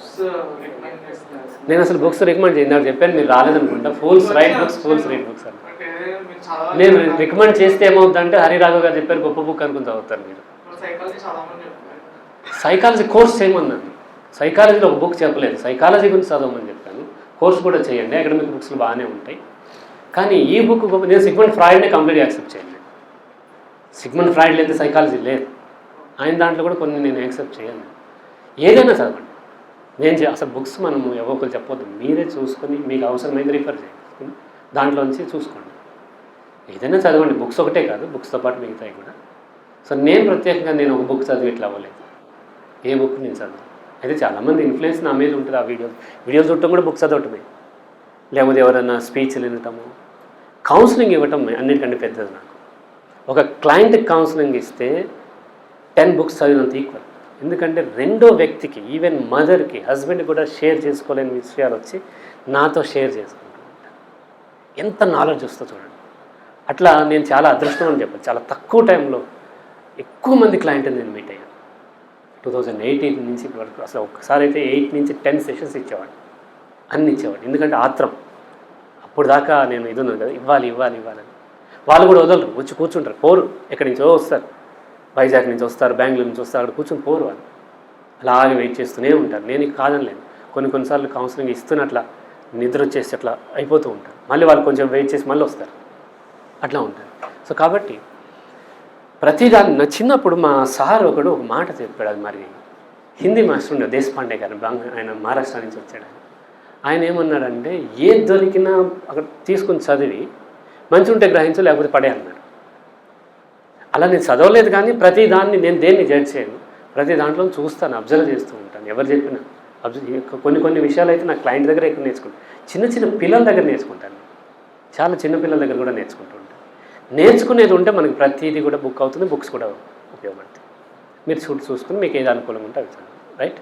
చేస్తున్నారు. నేను అసలు బుక్స్ రికమెండ్ చేయను. నాకు చెప్పాను మీరు రాలేదనుకుంటా. Fools write books fools read books అని. నేను రికమెండ్ చేస్తే ఏమవుతుందంటే హరిరాఘవ్ గారు చెప్పారు గొప్ప బుక్ అనుకుని చదువుతారు మీరు. సైకాలజీ కోర్స్ చేయమన్నాను. సైకాలజీలో ఒక బుక్ చెప్పలేదు. సైకాలజీ గురించి చదవమని చెప్పాను. కోర్స్ కూడా చేయండి. అకాడమిక్ బుక్స్లు బాగానే ఉంటాయి. కానీ ఈ బుక్ నేను సిగ్మెంట్ ఫ్రాయిడ్ని కంప్లీట్ యాక్సెప్ట్ చేయండి సిగ్మెంట్ ఫ్రాయిడ్ లేదు సైకాలజీ లేదు. ఆయన దాంట్లో కూడా కొన్ని నేను యాక్సెప్ట్ చేయను. ఏదైనా చదవండి. నేను చే- అసలు బుక్స్ మనము ఎవరో చెప్పొద్దు. మీరే చూసుకొని మీకు అవసరమైంది రిఫర్ చేయండి. దాంట్లోంచి చూసుకోండి. ఏదైనా చదవండి. బుక్స్ ఒకటే కాదు. బుక్స్తో పాటు మిగతాయి కూడా. సో నేను ప్రత్యేకంగా నేను ఒక బుక్ చదివి ఇట్లా అవ్వలేదు. ఏ బుక్ నేను చదవను. అయితే చాలామంది ఇన్ఫ్లుయెన్స్ నా మీద ఉంటుంది ఆ వీడియోస్ వీడియోస్ చూడటం కూడా బుక్స్ చదవటమే. లేకపోతే ఎవరైనా స్పీచ్లు వినటము. కౌన్సిలింగ్ ఇవ్వటం అన్నిటికంటే పెద్దది నాకు. ఒక క్లయింట్కి కౌన్సిలింగ్ ఇస్తే టెన్ బుక్స్ చదివినంత ఈక్వల్ ఎందుకంటే రెండో వ్యక్తికి ఈవెన్ మదర్కి హస్బెండ్ కూడా షేర్ చేసుకోలేని విషయాలు వచ్చి నాతో షేర్ చేసుకుంటూ ఉంటారు ఎంత నాలెడ్జ్ వస్తుందో చూడండి. అట్లా నేను చాలా అదృష్టం అని చెప్పాను. చాలా తక్కువ టైంలో ఎక్కువ మంది క్లయింట్ నేను మీట్ అయ్యాను టూ థౌజండ్ ఎయిటీన్ నుంచి వరకు అసలు ఒక్కసారి అయితే ఎయిట్ నుంచి టెన్ సెషన్స్ ఇచ్చేవాడిని. అన్ని ఇచ్చేవాడిని. ఎందుకంటే ఆత్రం. అప్పుడు దాకా నేను ఇది ఉన్నది కదా ఇవ్వాలి ఇవ్వాలి ఇవ్వాలని వాళ్ళు కూడా వదలరు. వచ్చి కూర్చుంటారు. పోరు. ఎక్కడి నుంచో వస్తారు. వైజాగ్ నుంచి వస్తారు బెంగళూరు నుంచి వస్తారు అక్కడ కూర్చొని పోరు వాళ్ళు. అలాగే వెయిట్ చేస్తూనే ఉంటారు. నేను కాదనలేను కొన్ని కొన్నిసార్లు కౌన్సిలింగ్ ఇస్తున్నట్లా నిద్ర వచ్చేసి అట్లా అయిపోతూ ఉంటారు. మళ్ళీ వాళ్ళు కొంచెం వెయిట్ చేసి మళ్ళీ వస్తారు. అట్లా ఉంటారు. సో కాబట్టి ప్రతిదాన్ని నా చిన్నప్పుడు మా సార్ ఒకడు ఒక మాట చెప్పాడు అది మరి. హిందీ మాస్టర్ ఉండే దేశపాండే గారు ఆయన మహారాష్ట్ర నుంచి వచ్చాడు ఆయన. ఆయన ఏమన్నాడంటే ఏది దొరికినా అక్కడ తీసుకుని చదివి మంచి ఉంటే గ్రహించు లేకపోతే పడే అన్నాడు అలా నేను చదవలేదు కానీ ప్రతి దాన్ని నేను దేన్ని జడ్జ్ చేయను? ప్రతి దాంట్లో చూస్తాను అబ్జర్వ్ చేస్తూ ఉంటాను. ఎవరు చెప్పినా అబ్జర్వ్ కొన్ని కొన్ని విషయాలు అయితే నా క్లయింట్ దగ్గర ఎక్కువ నేర్చుకుంటాను చిన్న చిన్న పిల్లల దగ్గర నేర్చుకుంటాను. చాలా చిన్న పిల్లల దగ్గర కూడా నేర్చుకుంటూ ఉంటాను. నేర్చుకునేది ఉంటే మనకి ప్రతిదీ కూడా బుక్ అవుతుంది బుక్స్ కూడా ఉపయోగపడతాయి. మీరు చూడు చూసుకుని మీకు ఏది అనుకూలంగా ఉంటే అవి రైట్